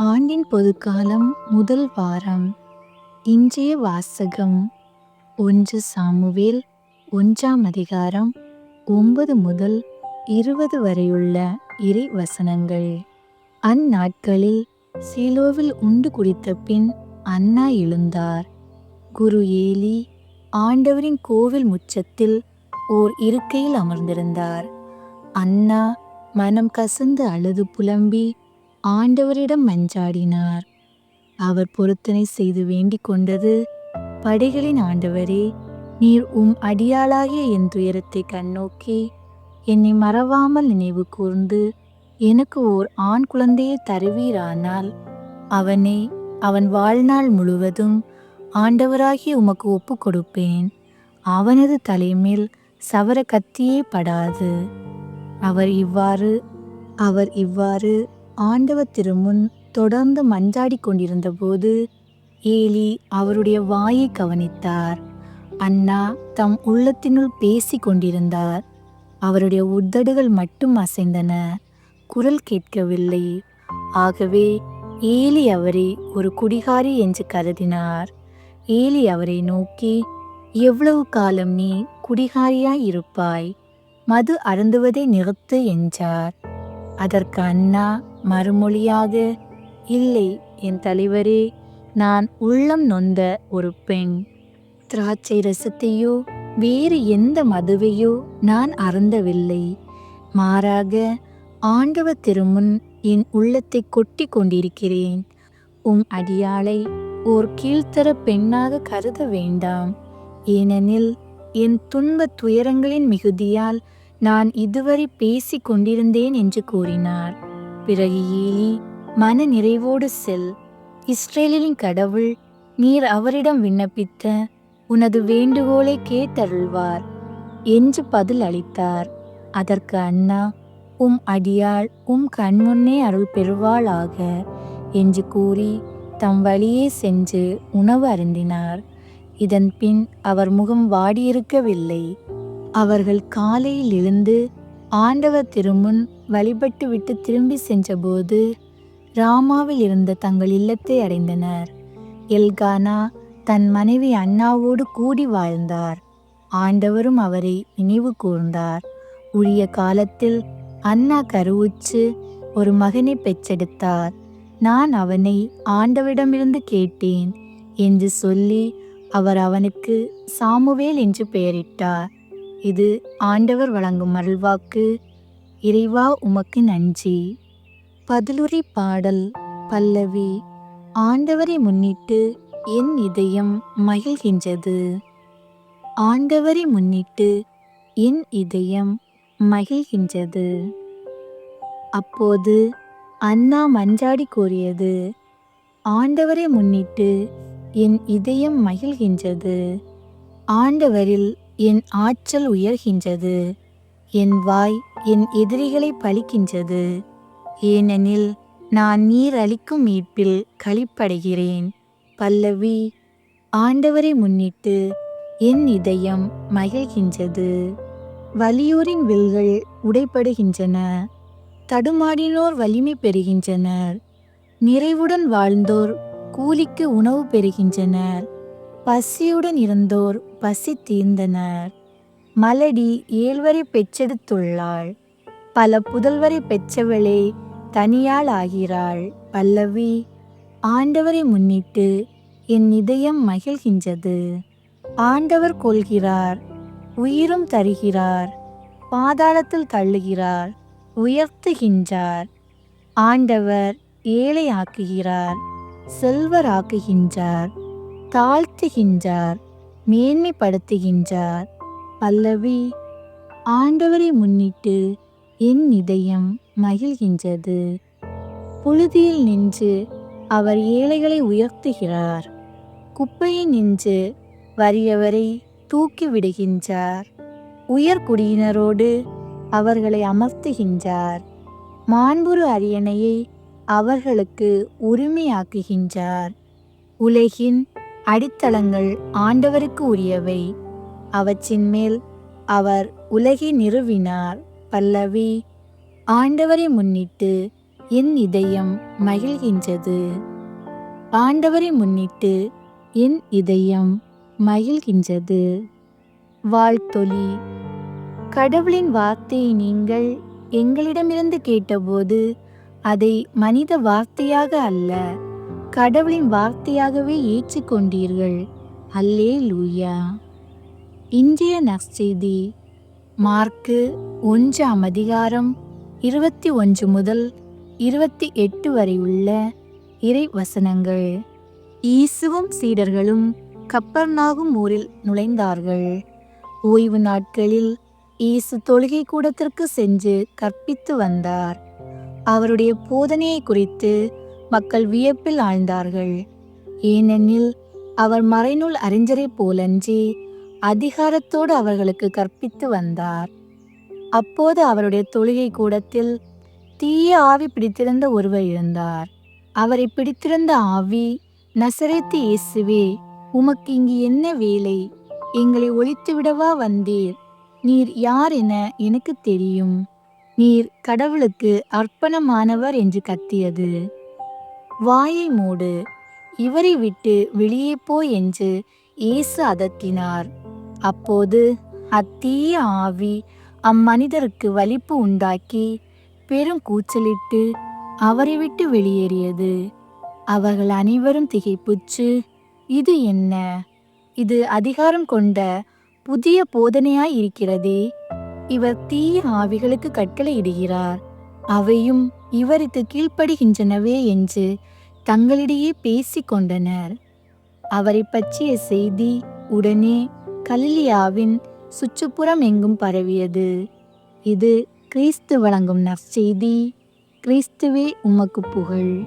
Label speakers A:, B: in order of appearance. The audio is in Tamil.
A: ஆண்டின் பொதுக்காலம் முதல் வாரம். இன்றைய வாசகம் ஒன்று சாமுவேல் ஒன்றாம் அதிகாரம் ஒன்பது முதல் இருபது வரையுள்ள இறை வசனங்கள் அந்நாட்களில் சீலோவில் உண்டு குடித்த பின் அண்ணா எழுந்தார். குரு ஏலி ஆண்டவரின் கோவில் முச்சத்தில் ஓர் இருக்கையில் அமர்ந்திருந்தார். அண்ணா மனம் கசந்து அழுது புலம்பி ஆண்டவரிடம் மஞ்சாடினார். அவர் பொருத்தனை செய்து வேண்டிக் கொண்டது படைகளின் ஆண்டவரே நீர் உம் அடியாளாகிய என் துயரத்தை கண்ணோக்கி என்னை மறவாமல் நினைவு கூர்ந்து எனக்கு ஓர் ஆண் குழந்தையை தருவீரானால் அவனை அவன் வாழ்நாள் முழுவதும் ஆண்டவராகிய உமக்கு ஒப்பு கொடுப்பேன். அவனது தலைமேல் சவர கத்தியே படாது. அவர் இவ்வாறு அவர் இவ்வாறு ஆண்டவ திருமுன் தொடர்ந்து மன்றாடிக் கொண்டிருந்தபோது ஏலி அவருடைய வாயை கவனித்தார். அண்ணா தம் உள்ளத்தினுள் பேசிக் கொண்டிருந்தார். அவருடைய உதடுகள் மட்டும் அசைந்தன. குரல் கேட்கவில்லை. ஆகவே ஏலி அவரை ஒரு குடிகாரி என்று கருதினார். ஏலி அவரை நோக்கி எவ்வளவு காலம் நீ குடிகாரியாய் இருப்பாய்? மது அருந்துவதை நிறுத்து என்றார். அதற்கு அண்ணா மறுமொழியாக இல்லை என் தலைவரே நான் உள்ளம் நொந்த ஒரு பெண். திராட்சை ரசத்தையோ வேறு எந்த மதுவையோ நான் அருந்தவில்லை. மாறாக ஆண்டவ திருமுன் என் உள்ளத்தை கொட்டி கொண்டிருக்கிறேன். உம் அடியாளை ஓர் கீழ்த்தர பெண்ணாக கருத வேண்டாம். ஏனெனில் என் துன்ப துயரங்களின் மிகுதியால் நான் இதுவரை பேசிக் கொண்டிருந்தேன் என்று கூறினார். பிறகு ஏலி மன நிறைவோடு செல். இஸ்ரேலின் கடவுள் நீர் அவரிடம் விண்ணப்பித்த உனது வேண்டுகோளை கேட்டருள்வார் என்று பதில் அளித்தார். அதற்கு அண்ணா உம் அடியாள் உம் கண்முன்னே அருள் பெறுவாளாக என்று கூறி தம் வழியே சென்று உணவு அருந்தினார். இதன் பின் அவர் முகம் வாடியிருக்கவில்லை. அவர்கள் காலையில் எழுந்து ஆண்டவர் திருமுன் வழிபட்டு விட்டு திரும்பி சென்றபோது ராமாவில் இருந்த தங்கள் இல்லத்தை அடைந்தனர். எல்கானா தன் மனைவி அண்ணாவோடு கூடி வாழ்ந்தார். ஆண்டவரும் அவரை நினைவு கூர்ந்தார். உரிய காலத்தில் அண்ணா கருவுற்று ஒரு மகனை பெற்றெடுத்தார். நான் அவனை ஆண்டவரிடமிருந்து கேட்டேன் என்று சொல்லி அவர் அவனுக்கு சாமுவேல் என்று பெயரிட்டார். இது ஆண்டவர் வழங்கும் அருள்வாக்கு. இறைவா உமக்கு நன்றி. பதிலுரை பாடல் பல்லவி. ஆண்டவரை முன்னிட்டு என் இதயம் மகிழ்கின்றது. ஆண்டவரை முன்னிட்டு என் இதயம் மகிழ்கின்றது. அப்போது அண்ணா மஞ்சாடி கூறியது ஆண்டவரை முன்னிட்டு என் இதயம் மகிழ்கின்றது. ஆண்டவரில் என் ஆற்றல் உயர்கின்றது. என் வாய் என் எதிரிகளை பழிக்கின்றது. ஏனெனில் நான் நீர் அளிக்கும் மீட்பில் களிப்படைகிறேன். பல்லவி ஆண்டவரை முன்னிட்டு என் இதயம் மகிழ்கின்றது. வலியோரின் வில்கள் உடைப்படுகின்றன தடுமாடினோர் வலிமை பெறுகின்றனர். நிறைவுடன் வாழ்ந்தோர் கூலிக்கு உணவு பெறுகின்றனர். பசியுடன் இருந்தோர் பசி தீர்ந்தனர். மலடி ஏழ்வரை பெற்றெடுத்துள்ளாள். பல புதல்வரை பெற்றவளே தனியாள் ஆகிறாள். பல்லவி ஆண்டவரை முன்னிட்டு என் இதயம் மகிழ்கின்றது. ஆண்டவர் கொள்கிறார் உயிரும் தருகிறார் பாதாளத்தில் தள்ளுகிறார் உயர்த்துகின்றார். ஆண்டவர் ஏழை ஆக்குகிறார் செல்வர் செல்வராக்குகின்றார். தாழ்த்துகின்றார் மேன்மைப்படுத்துகின்றார். பல்லவி ஆண்டவரை முன்னிட்டு என் இதயம் மகிழ்கின்றது. புழுதியில் நின்று அவர் ஏழைகளை உயர்த்துகிறார். குப்பையில் நின்று வறியவரை தூக்கி விடுகின்றார் உயர்குடியினரோடு அவர்களை அமர்த்துகின்றார். மாண்புரு அரியணையை அவர்களுக்கு உரிமையாக்குகின்றார். உலகின் அடித்தளங்கள் ஆண்டவருக்கு உரியவை. அவற்றின் மேல் அவர் உலகை நிறுவினார் பல்லவி. ஆண்டவரை முன்னிட்டு என் இதயம் மகிழ்கின்றது. ஆண்டவரை முன்னிட்டு என் இதயம் மகிழ்கின்றது. வாழ்த்தொலி. கடவுளின் வார்த்தையை நீங்கள் எங்களிடமிருந்து கேட்டபோது அதை மனித வார்த்தையாக அல்ல கடவுளின் வார்த்தையாகவே ஏற்றுக்கொண்டீர்கள். அல்லே லூயா இன்றைய நற்செய்தி மார்க்கு ஒன்றாம் அதிகாரம் இருபத்தி ஒன்று முதல் இருபத்தி எட்டு வரை உள்ள இறை வசனங்கள் இயேசுவும் சீடர்களும் கப்பர்நாகும் ஊரில் நுழைந்தார்கள். ஓய்வு நாட்களில் இயேசு தொழுகை கூடத்திற்கு சென்று கற்பித்து வந்தார். அவருடைய போதனையை குறித்து மக்கள் வியப்பில் ஆழ்ந்தார்கள். ஏனெனில் அவர் மறைநூல் அறிஞரைப் போலன்றி அதிகாரத்தோடு அவர்களுக்கு கற்பித்து வந்தார். அப்போது அவருடைய தொழுகை கூடத்தில் தீய ஆவி பிடித்திருந்த ஒருவர் இருந்தார். அவரை பிடித்திருந்த ஆவி நசரேத்து இயேசுவே உமக்கு இங்கு என்ன வேலை? எங்களை ஒழித்துவிடவா வந்தீர்? நீர் யார் என எனக்கு தெரியும். நீர் கடவுளுக்கு அர்ப்பணமானவர் என்று கத்தியது. வாயை மூடு. இவரை விட்டு வெளியே போ என்று இயேசு அதட்டினார் அப்போது அத்தீய ஆவி அம்மனிதருக்கு வலிப்பு உண்டாக்கி பெரும் கூச்சலிட்டு அவரை விட்டு வெளியேறியது. அவர்கள் அனைவரும் திகைப்புற்று இது என்ன? இது அதிகாரம் கொண்ட புதிய போதனையாய் இருக்கிறதே. இவர் தீய ஆவிகளுக்கு கட்டளையிடுகிறார். அவையும் இவருக்கு கீழ்ப்படுகின்றனவே என்று தங்களிடையே பேசிக் கொண்டனர் அவரை பற்றிய செய்தி உடனே கலிலியாவின் சுற்றுப்புறம் எங்கும் பரவியது. இது கிறிஸ்து வழங்கும் நற்செய்தி. கிறிஸ்துவே உமக்கு புகழ்.